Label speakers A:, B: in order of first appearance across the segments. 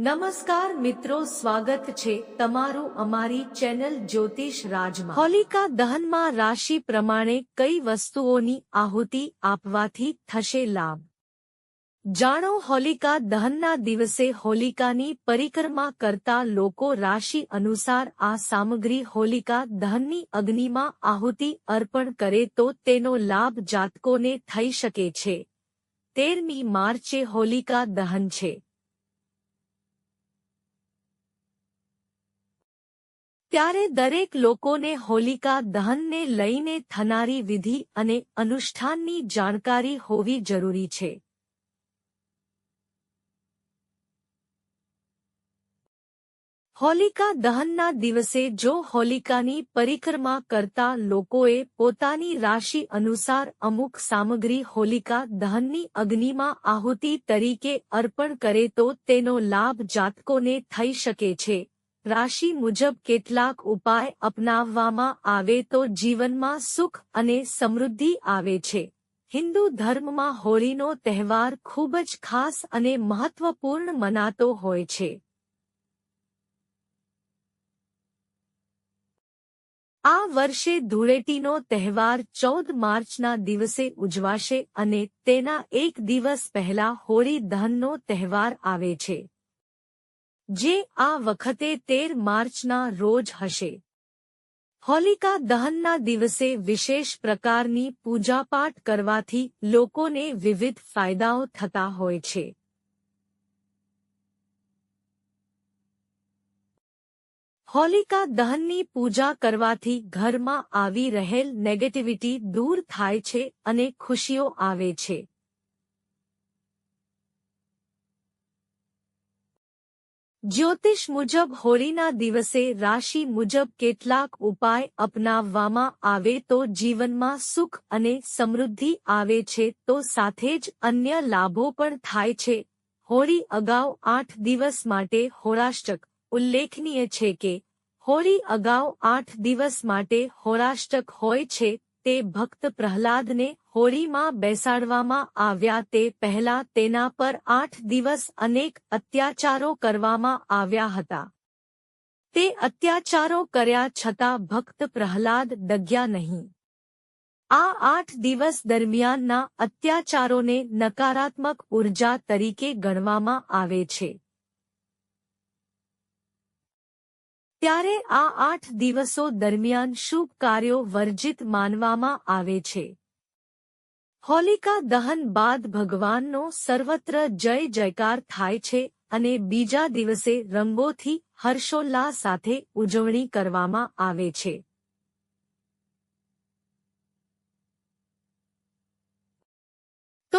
A: નમસ્કાર મિત્રો, સ્વાગત છે તમારું અમારી ચેનલ જ્યોતિષ રાજમાં. હોલિકા દહનમાં રાશિ પ્રમાણે કઈ વસ્તુઓની આહુતિ આપવાથી થશે લાભ? જાણો, હોલિકા દહનના દિવસે હોલિકાની પરિક્રમા કરતા લોકો રાશિ અનુસાર આ સામગ્રી હોલિકા દહનની અગ્નિમાં આહુતિ અર્પણ કરે તો તેનો લાભ જાતકોને થઈ શકે છે. તેરમી માર્ચે હોલિકા દહન છે. ત્યારે દરેક લોકોને હોલિકા દહનને લઈને થનારી વિધિ અને અનુષ્ઠાનની જાણકારી હોવી જરૂરી છે. હોલિકા દહનના દિવસે જો હોલિકાની પરિક્રમા કરતા લોકોએ પોતાની રાશિ અનુસાર અમુક સામગ્રી હોલિકા દહનની અગ્નિમાં આહુતિ તરીકે અર્પણ કરે તો તેનો લાભ જાતકોને થઈ શકે છે. રાશિ મુજબ કેટલાક ઉપાય અપનાવવામાં આવે તો જીવનમાં સુખ અને સમૃદ્ધિ આવે છે. હિન્દુ ધર્મમાં હોળીનો તહેવાર ખૂબ જ ખાસ અને મહત્વપૂર્ણ મનાતો હોય છે. આ વર્ષે ધૂળેટીનો તહેવાર ચૌદ માર્ચના દિવસે ઉજવાશે અને તેના એક દિવસ પહેલા હોળી દહનનો તહેવાર આવે છે. જે આ વખતે તેર માર્ચના રોજ હશે. હોલિકા દહનના દિવસે વિશેષ પ્રકારની પૂજાપાઠ કરવાથી લોકોને વિવિધ ફાયદાઓ થતા હોય છે. હોલિકા દહનની પૂજા કરવાથી ઘરમાં આવી રહેલ નેગેટિવિટી દૂર થાય છે અને ખુશીઓ આવે છે. જ્યોતિષ મુજબ હોળીના દિવસે રાશિ મુજબ કેટલાક ઉપાય અપનાવવામાં આવે તો જીવનમાં સુખ અને સમૃદ્ધિ આવે છે તો સાથે જ અન્ય લાભો પણ થાય છે. હોળી અગાઉ આઠ દિવસ માટે હોળાષ્ટક. ઉલ્લેખનીય છે કે, હોળી અગાઉ આઠ દિવસ માટે હોળાષ્ટક હોય છે તે ભક્ત પ્રહલાદને હોળીમાં બેસાડવામાં આવ્યા તે પહેલા તેના પર આઠ દિવસ અનેક અત્યાચારો કરવામાં આવ્યા હતા. તે અત્યાચારો કર્યા છતાં ભક્ત પ્રહલાદ ડગ્યા નહીં. આ આઠ દિવસ દરમિયાનના અત્યાચારોને નકારાત્મક ઊર્જા તરીકે ગણવામાં આવે છે. ત્યારે આ આઠ દિવસો દરમિયાન શુભ કાર્યો વર્જિત માનવામાં આવે છે. હોલિકા દહન બાદ ભગવાનનો સર્વત્ર જય જયકાર થાય છે અને બીજા દિવસે રંગોથી હર્ષોલ્લાસ સાથે ઉજવણી કરવામાં આવે છે.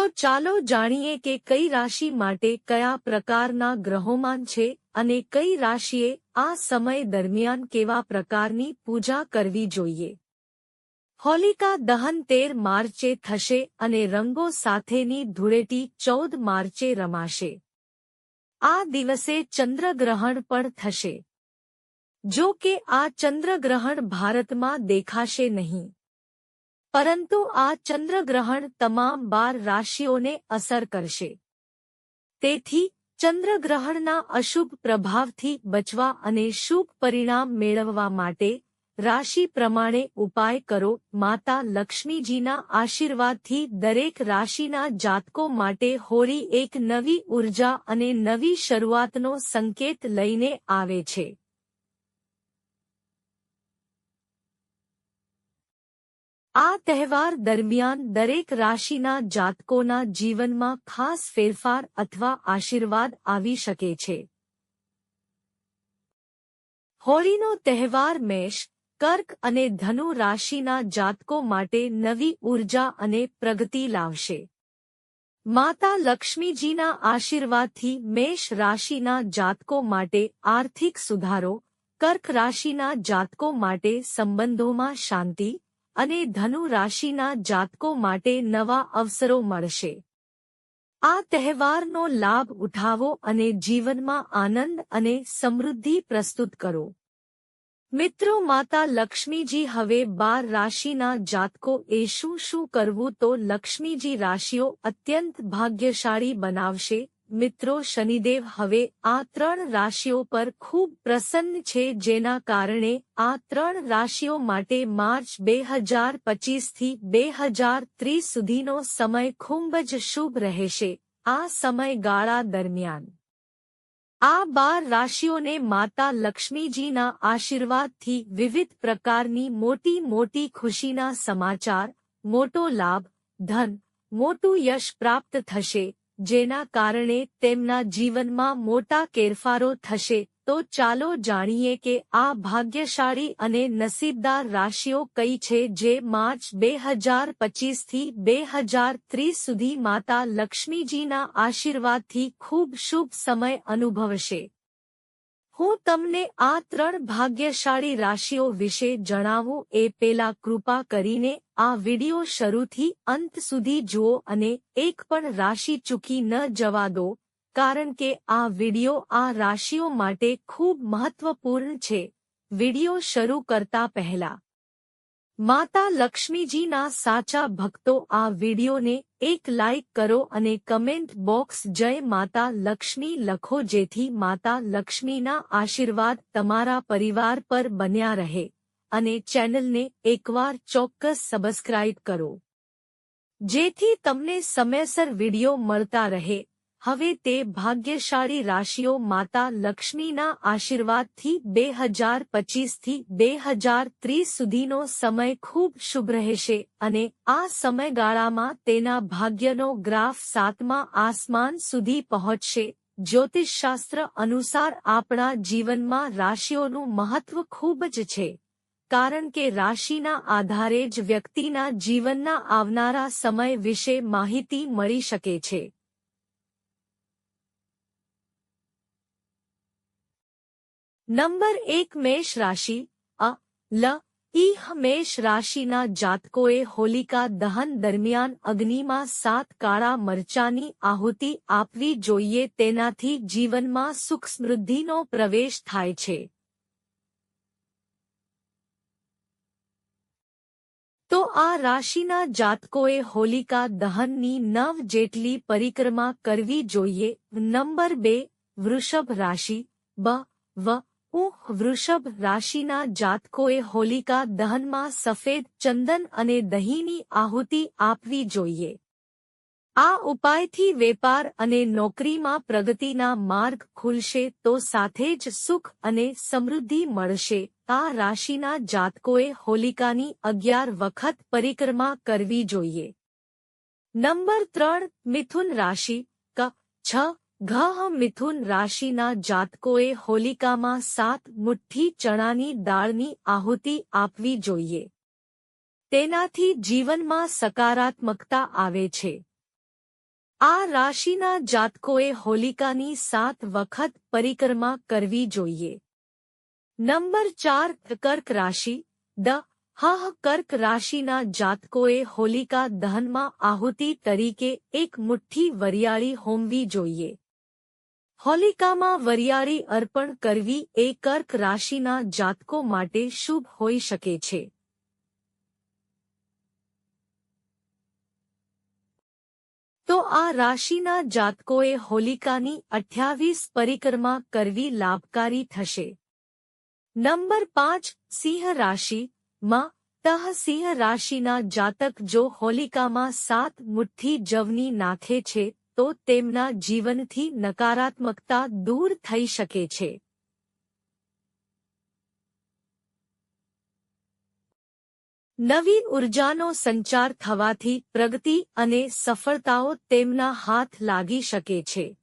A: તો ચાલો જાણીએ કે કઈ રાશિ માટે કયા પ્રકારના ગ્રહોમાન છે અને કઈ રાશિએ આ સમય દરમિયાન કેવા પ્રકારની પૂજા કરવી જોઈએ. હોલિકા દહન તેર માર્ચે થશે અને રંગો સાથેની ધૂળેટી ચૌદ માર્ચે રમાશે. આ દિવસે ચંદ્રગ્રહણ પણ થશે. જો કે આ ચંદ્રગ્રહણ ભારતમાં દેખાશે નહીં. પરંતુ આ ચંદ્રગ્રહણ તમામ બાર રાશિઓને અસર કરશે. તેથી, ચંદ્રગ્રહણના અશુભ પ્રભાવથી બચવા અને શુભ પરિણામ મેળવવા માટે રાશિ પ્રમાણે ઉપાય કરો. માતા લક્ષ્મીજીના આશીર્વાદથી દરેક રાશિના જાતકો માટે હોળી એક નવી ઊર્જા અને નવી શરૂઆતનો સંકેત લઈને આવે છે. આ તહેવાર દરમિયાન દરેક રાશિના જાતકોના જીવનમાં ખાસ ફેરફાર અથવા આશીર્વાદ આવી શકે છે. હોળીનો તહેવાર મેષ, કર્ક અને ધનુ રાશિના જાતકો માટે નવી ઊર્જા અને પ્રગતિ લાવશે. માતા લક્ષ્મીજીના આશીર્વાદથી મેષ રાશિના જાતકો માટે આર્થિક સુધારો, કર્ક રાશિના જાતકો માટે સંબંધોમાં શાંતિ અને ધનુ રાશિના જાતકો માટે નવા અવસરો મળશે. આ તહેવારનો લાભ ઉઠાવો અને જીવનમાં આનંદ અને સમૃદ્ધિ પ્રસ્તુત કરો. મિત્રો માતા લક્ષ્મીજી હવે બાર રાશિના જાતકો એ શું શું કરવું તો લક્ષ્મીજી રાશિઓ અત્યંત ભાગ્યશાળી બનાવશે મિત્રો શનિદેવ હવે આ ત્રણ રાશિઓ પર ખૂબ પ્રસન્ન છે જેના કારણે આ ત્રણ રાશિઓ માટે માર્ચ બે હજાર પચીસથી બે હજાર ત્રીસ સુધીનો સમય ખૂબ જ શુભ રહેશે. આ સમયગાળા દરમિયાન આ બાર રાશિઓને માતા લક્ષ્મીજીના આશીર્વાદથી વિવિધ પ્રકારની મોટી મોટી ખુશીના સમાચાર, મોટો લાભ, ધન, મોટું યશ પ્રાપ્ત થશે. જેના કારણે તેમના જીવનમાં મોટા ફેરફારો થશે, તો ચાલો જાણીએ કે આ ભાગ્યશાળી અને નસીબદાર રાશિઓ કઈ છે જે માર્ચ બે હજાર પચીસથી બે હજાર ત્રીસ સુધી માતા લક્ષ્મીજીના આશીર્વાદથી ખૂબ શુભ સમય અનુભવશે. હું તમને આ ત્રણ ભાગ્યશાળી રાશિઓ વિશે જણાવું એ પેલા કૃપા કરીને આ વિડિયો શરૂથી અંત સુધી જુઓ અને એક પણ રાશિ ચૂકી ન જવા દો, કારણ કે આ વિડિયો આ રાશિઓ માટે ખૂબ મહત્વપૂર્ણ છે. વિડિયો શરૂ કરતા પહેલા માતા લક્ષ્મીજીના સાચા ભક્તો આ વિડિયોને એક લાઇક કરો અને કમેન્ટ બોક્સ જય માતા લક્ષ્મી લખો જેથી માતા લક્ષ્મીના આશીર્વાદ તમારા પરિવાર પર બન્યા રહે. અને ચેનલને એકવાર ચોક્કસ સબસ્ક્રાઇબ કરો. જેથી તમને સમયસર વિડિયો મળતા રહે. હવે તે ભાગ્યશાળી રાશિઓ માતા લક્ષ્મીના આશીર્વાદથી બે હજાર પચીસથી બે હજાર ત્રીસ સુધીનો સમય ખૂબ શુભ રહેશે અને આ સમયગાળામાં તેના ભાગ્યનો ગ્રાફ સાતમા આસમાન સુધી પહોંચશે. જ્યોતિષશાસ્ત્ર અનુસાર આપણા જીવનમાં રાશિઓનું મહત્વ ખૂબ જ છે, કારણ કે રાશિના આધારે જ વ્યક્તિના જીવનના આવનારા સમય વિશે માહિતી મળી શકે છે. નંબર એક મેષ રાશિ અ લ ઈહ મેષ રાશિના જાતકોએ હોલિકા દહન દરમિયાન અગ્નિમાં સાત કાળા મરચાની આહુતિ આપવી જોઈએ તેનાથી જીવનમાં સુખ સમૃદ્ધિનો પ્રવેશ થાય છે તો આ રાશિના જાતકોએ હોલિકા દહનની નવ જેટલી પરિક્રમા કરવી જોઈએ નંબર બે વૃષભ રાશિ બ વ ઉહ, વૃષભ રાશિના જાતકોએ હોલિકા દહનમાં સફેદ ચંદન અને દહીંની આહુતિ આપવી જોઈએ. આ ઉપાયથી વેપાર અને નોકરીમાં પ્રગતિના માર્ગ ખુલશે તો સાથે જ સુખ અને સમૃદ્ધિ મળશે. આ રાશિના જાતકોએ હોલિકાની અગિયાર વખત પરિક્રમા કરવી જોઈએ. નંબર ત્રણ, મિથુન રાશિ, ક, છ ઘ મિથુન રાશિના જાતકોએ હોલિકામાં સાત મુઠ્ઠી ચણાની દાળની આહુતિ આપવી જોઈએ. તેનાથી જીવનમાં સકારાત્મકતા આવે છે. આ રાશિના જાતકોએ હોલિકાની સાત વખત પરિક્રમા કરવી જોઈએ. નંબર ચાર કર્ક રાશિ, દ હા કર્ક રાશિના જાતકોએ હોલિકા દહનમાં આહુતિ તરીકે એક મુઠ્ઠી વરિયાળી હોમવી જોઈએ. હોલિકામાં વરિયાળી અર્પણ કરવી એ કર્ક રાશિના જાતકો માટે શુભ હોઈ શકે છે. તો આ રાશિના જાતકોએ હોલિકાની અઠ્યાવીસ પરિક્રમા કરવી લાભકારી થશે. નંબર પાંચ, સિંહ રાશિ. માં, તહ સિંહ રાશિના જાતક જો હોલિકામાં સાત મુઠ્ઠી જવની નાખે છે તો તેમના જીવનથી નકારાત્મકતા દૂર થઈ શકે છે. નવી ઉર્જાનો સંચાર થવાથી પ્રગતિ અને સફળતાઓ તેમના હાથ લાગી શકે છે.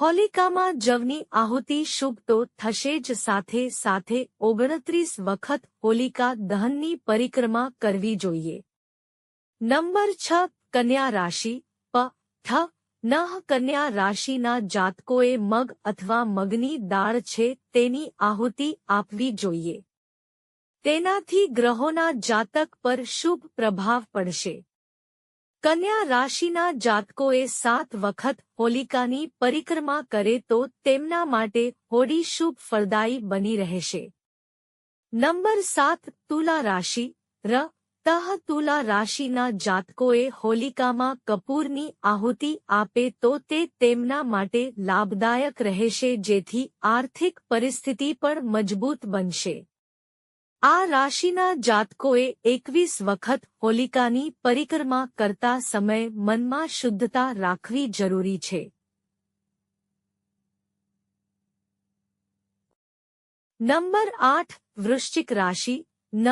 A: હોલિકામાં જવની આહુતિ શુભ તો થશે જ સાથે સાથે ઓગણત્રીસ વખત હોલિકા દહનની પરિક્રમા કરવી જોઈએ. નંબર છ, કન્યા રાશિ, પ ઠ નહ કન્યા રાશિના જાતકોએ મગ અથવા મગની દાળ છે તેની આહુતિ આપવી જોઈએ. તેનાથી ગ્રહોના જાતક પર શુભ પ્રભાવ પડશે. કન્યા રાશિના જાતકોએ સાત વખત હોલિકાની પરિક્રમા કરે તો તેમના માટે હોડી શુભ ફળદાયી બની રહેશે. નંબર સાત તુલા રાશિ, ર, તહ તુલા રાશિના જાતકોએ હોલિકામાં કપૂરની આહુતિ આપે તો તે તેમના માટે લાભદાયક રહેશે જેથી આર્થિક પરિસ્થિતિ પણ મજબૂત બનશે. આ રાશિના જાતકોએ એકવીસ વખત હોલિકાની પરિક્રમા કરતા સમયે મનમાં શુદ્ધતા રાખવી જરૂરી છે. નંબર આઠ, વૃશ્ચિક રાશિ. ન,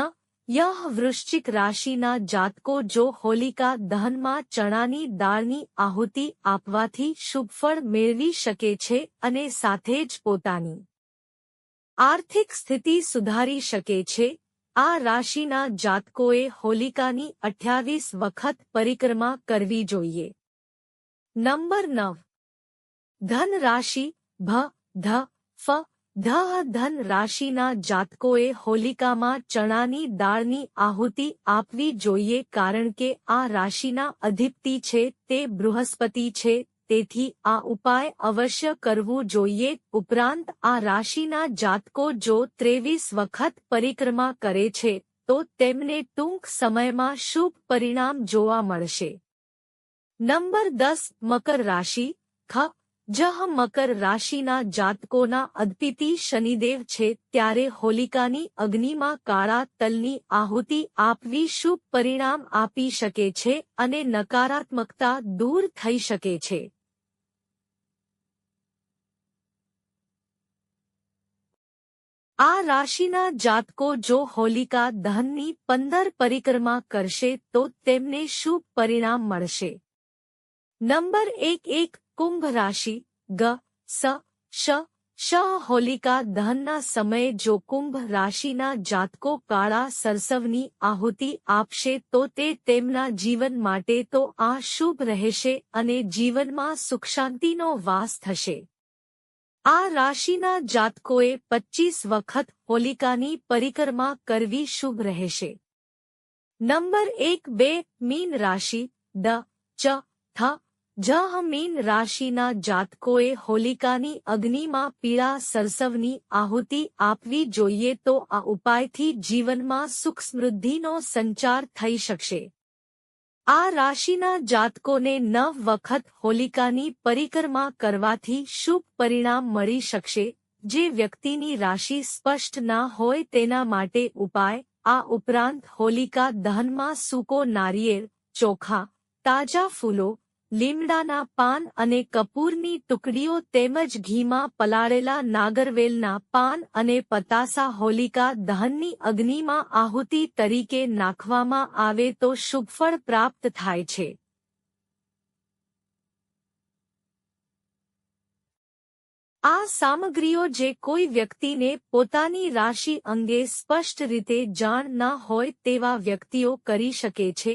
A: યહ વૃશ્ચિક રાશિના જાતકો જો હોલિકા દહનમાં ચણાની દાળની આહુતિ આપવાથી શુભફળ મેળવી શકે છે અને સાથે જ પોતાની આર્થિક સ્થિતિ સુધારી શકે છે. આ રાશિના જાતકોએ હોલિકાની અઠ્યાવીસ વખત પરિક્રમા કરવી જોઈએ. નંબર નવ. ધન રાશિ, ભ, ધ, ફ, ધ, ધન રાશિના જાતકોએ હોલિકામાં ચણાની દાળની આહુતિ આપવી જોઈએ કારણ કે આ રાશિના અધિપતિ છે તે બૃહસ્પતિ છે તેથી આ ઉપાય અવશ્ય કરવું જોઈએ. ઉપરાંત, આ રાશિના જાતકો જો ત્રેવીસ વખત પરિક્રમા કરે છે, તો તેમને ટૂંક સમયમાં શુભ પરિણામ જોવા મળશે. નંબર દસ, મકર રાશિ. ખ, જહ મકર રાશિના જાતકોના અદપિતિ શનિદેવ છે, ત્યારે હોલિકાની અગ્નિમાં કાળા તલની આહુતિ આપવી શુભ પરિણામ આપી શકે છે અને નકારાત્મકતા દૂર થઈ શકે છે. આ રાશિના જાતકો જો હોલિકા દહનની પંદર પરિક્રમા કરશે તો તેમને શુભ પરિણામ મળશે. નંબર એક એક કુંભ રાશિ, ગ, સ, શ શ હોલિકા દહનના સમયે જો કુંભ રાશિના જાતકો કાળા સરસવની આહુતિ આપશે તો તે તેમના જીવન માટે તો આ શુભ રહેશે અને જીવનમાં સુખશાંતિનો વાસ થશે. આ રાશિના જાતકોએ પચ્ચીસ વખત હોલિકાની પરિક્રમા કરવી શુભ રહેશે. નંબર એક બે મીન રાશિ, દ, ચ, થ જહ મીન રાશિના જાતકોએ હોલિકાની અગ્નિમાં પીળા સરસવની આહુતિ આપવી જોઈએ તો આ ઉપાયથી જીવનમાં સુખ સમૃદ્ધિનો સંચાર થઈ શકશે. આ રાશિના જાતકોને નવ વખત હોલિકાની પરિક્રમા કરવાથી શુભ પરિણામ મળી શકશે. જે વ્યક્તિની રાશિ સ્પષ્ટ ના હોય તેના માટે ઉપાય, આ ઉપરાંત હોલિકા દહનમાં સૂકો નારિયેળ, ચોખા, તાજા ફૂલો લીમડાના પાન અને કપૂરની ટુકડીઓ તેમજ ઘીમાં પલાળેલા નાગરવેલના પાન અને પતાસા હોલિકા દહનની અગ્નિમાં આહુતિ તરીકે નાખવામાં આવે તો શુભફળ પ્રાપ્ત થાય છે. આ સામગ્રીઓ જે કોઈ વ્યક્તિને પોતાની રાશિ અંગે સ્પષ્ટ રીતે જાણ ના હોય તેવા વ્યક્તિઓ કરી શકે છે